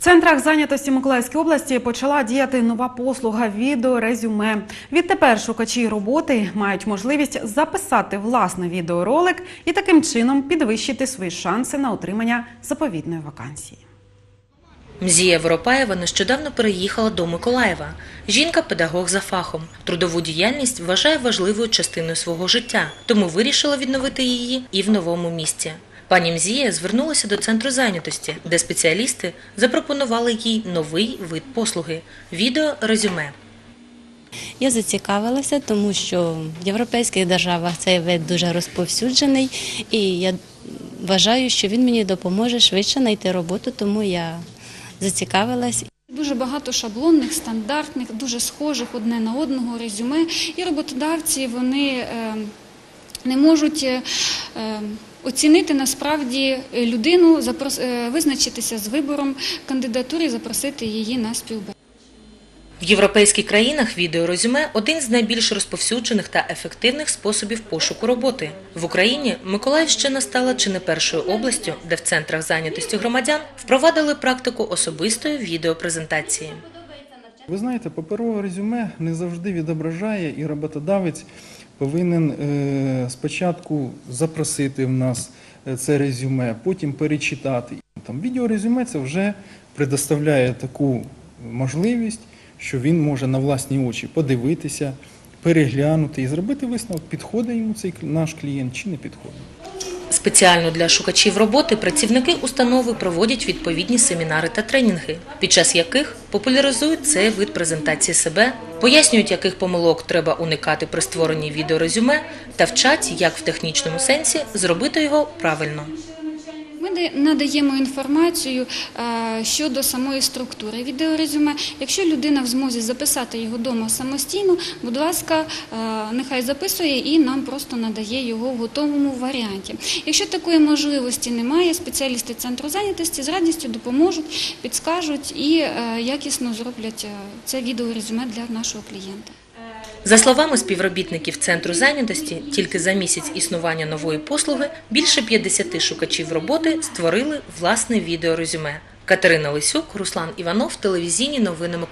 В центрах зайнятості Миколаївської області почала діяти нова послуга відеорезюме. Відтепер шукачі роботи мають можливість записати власний відеоролик і таким чином підвищити свої шанси на отримання заповітної вакансії. Мзія Воропаєва нещодавно переїхала до Миколаєва. Жінка педагог за фахом. Трудову діяльність вважає важливою частиною свого життя, тому вирішила відновити її і в новому місті. Пані Мзія звернулася до центру зайнятості, де спеціалісти запропонували їй новий вид послуги відеорезюме. Я зацікавилася, тому що в європейських державах цей вид дуже розповсюджений, і я вважаю, що він мені допоможе швидше знайти роботу, тому я зацікавилась. Дуже багато шаблонних, стандартних, дуже схожих одне на одного резюме, і роботодавці вони е, не можуть е, оцінити насправді людину, е, визначитися з вибором кандидатури і запросити її на співбесіду. В європейських країнах відеорезюме один з найбільш розповсюджених та ефективних способів пошуку роботи. В Україні Миколаївщина стала чи не першою областю, де в центрах зайнятості громадян впровадили практику особистої відеопрезентації. Ви знаєте, паперове резюме не завжди відображає, і роботодавець повинен е, спочатку запросити в нас е, це резюме, потім перечитати. Відеорезюме це вже предоставляє таку можливість, що він може на власні очі подивитися, переглянути і зробити висновок, підходить йому цей наш клієнт чи не підходить. Спеціально для шукачів роботи працівники установи проводять відповідні семінари та тренінги, під час яких популяризують цей вид презентації себе, пояснюють, яких помилок треба уникати при створенні відеорезюме та вчать, як в технічному сенсі зробити його правильно. Ми надаємо інформацію е, щодо самої структури відеорезюме. Якщо людина в змозі записати його вдома самостійно, будь ласка, е, нехай записує і нам просто надає його в готовому варіанті. Якщо такої можливості немає, спеціалісти центру зайнятості з радістю допоможуть, підскажуть і е, якісно зроблять це відеорезюме для нашого клієнта. За словами співробітників центру зайнятості, тільки за місяць існування нової послуги більше 50 шукачів роботи створили власне відеорезюме. Катерина Лисюк, Руслан Іванов, телевізійні новини Миколаїв.